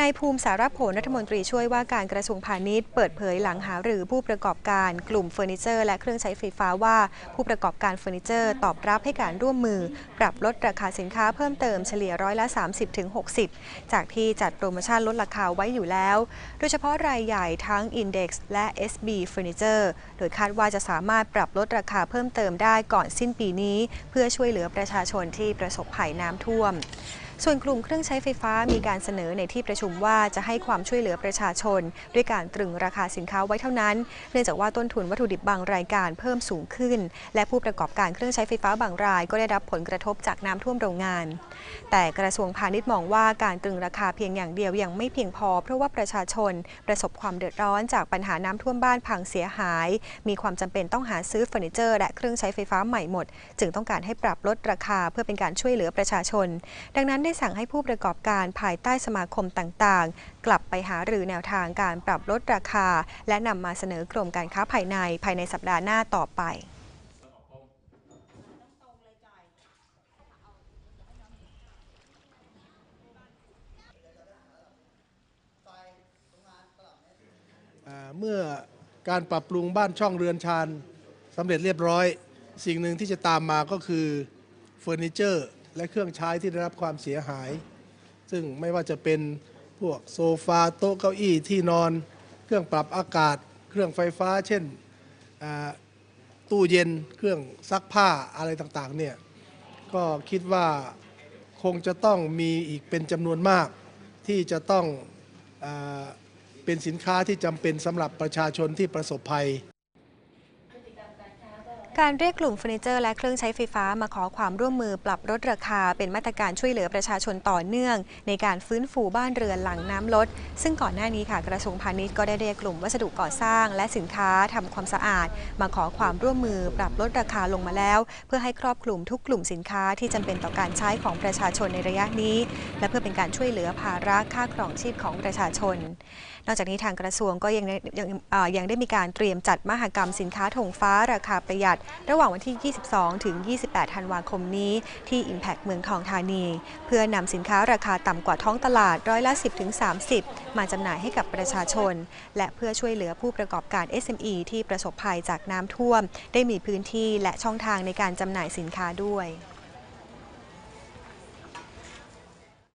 นายภูมิสารพลรัฐมนตรีช่วยว่าการกระทรวงพาณิชย์เปิดเผยหลังหาหรือผู้ประกอบการกลุ่มเฟอร์นิเจอร์และเครื่องใช้ไฟฟ้าว่า ผู้ประกอบการเฟอร์นิเจอร์ตอบรับให้การร่วมมือ ปรับลดราคาสินค้าเพิ่มเติมเฉลี่ยร้อยละ 30-60 จากที่จัดโปรโมชั่นลดราคาไว้อยู่แล้ว โดยเฉพาะรายใหญ่ทั้ง Index และ SB Furniture โดยคาดว่าจะสามารถปรับลดราคาเพิ่มเติมได้ก่อนสิ้นปีนี้ เพื่อช่วยเหลือประชาชนที่ประสบภัยน้ำท่วม ส่วนกลุ่มเครื่องใช้ไฟฟ้ามีการเสนอในที่ประชุมว่าจะให้ความช่วยเหลือประชาชน ด้วยการตรึงราคาสินค้าไว้เท่านั้น เนื่องจากว่าต้นทุนวัตถุดิบบางรายการเพิ่มสูงขึ้น และผู้ประกอบการเครื่องใช้ไฟฟ้าบางราย ก็ได้รับผลกระทบจากน้ำท่วมโรงงาน แต่กระทรวงพาณิชย์มองว่าการตรึงราคาเพียงอย่างเดียวยังไม่เพียงพอ เพราะว่าประชาชนประสบความเดือดร้อนจากปัญหาน้ำท่วมบ้านพังเสียหาย มีความจำเป็นต้องหาซื้อเฟอร์นิเจอร์ และเครื่องใช้ไฟฟ้าใหม่หมด จึงต้องการให้ปรับลดราคาเพื่อเป็นการช่วยเหลือประชาชน ดังนั้นได้สั่งให้ผู้ประกอบการภายใต้สมาคมต่างๆ กลับไปหารือแนวทางการปรับลดราคา และนำมาเสนอกรมการค้าภายในภายในสัปดาห์หน้าต่อไปเมื่อการปรับปรุงบ้านช่องเรือนชานสำเร็จเรียบร้อย สิ่งหนึ่งที่จะตามมาก็คือเฟอร์นิเจอร์ และเครื่องใช้ที่ได้รับความเสียหาย ซึ่งไม่ว่าจะเป็นพวกโซฟาโต๊ะเก้าอี้ที่นอน เครื่องปรับอากาศ เครื่องไฟฟ้า เช่นตู้เย็นเครื่องซักผ้าอะไรต่างๆเนี่ยก็คิดว่าคงจะต้องมีอีกเป็นจำนวนมาก ที่จะต้องอเป็นสินค้าที่จำเป็นสำหรับประชาชนที่ประสบภัย การเรียกกลุ่มเฟอร์นิเจอร์และเครื่องใช้ไฟฟ้ามาขอความร่วมมือปรับลดราคา เป็นมาตรการช่วยเหลือประชาชนต่อเนื่อง ในการฟื้นฟูบ้านเรือนหลังน้ำลด ซึ่งก่อนหน้านี้ค่ะกระทรวงพาณิชย์ก็ได้เรียกกลุ่มวัสดุก่อสร้าง และสินค้าทำความสะอาด มาขอความร่วมมือปรับลดราคาลงมาแล้ว เพื่อให้ครอบคลุมทุกกลุ่มสินค้าที่จำเป็นต่อการใช้ของประชาชนในระยะนี้ และเพื่อเป็นการช่วยเหลือภาระค่าครองชีพของประชาชน นอกจากนี้ทางกระทรวงก็ยังได้ยังยังได้มีการเตรียมจัดมหกรรมสินค้าธงฟ้าราคาประหยัด ระหว่างวันที่ 22 ถึง 28 ธันวาคมนี้ที่ Impact เมืองทองธานี เพื่อนำสินค้าราคาต่ำกว่าท้องตลาดร้อยละ 10 ถึง 30 มาจำหน่ายให้กับประชาชน และเพื่อช่วยเหลือผู้ประกอบการ SME ที่ประสบภัยจากน้ำท่วม ได้มีพื้นที่และช่องทางในการจำหน่ายสินค้าด้วย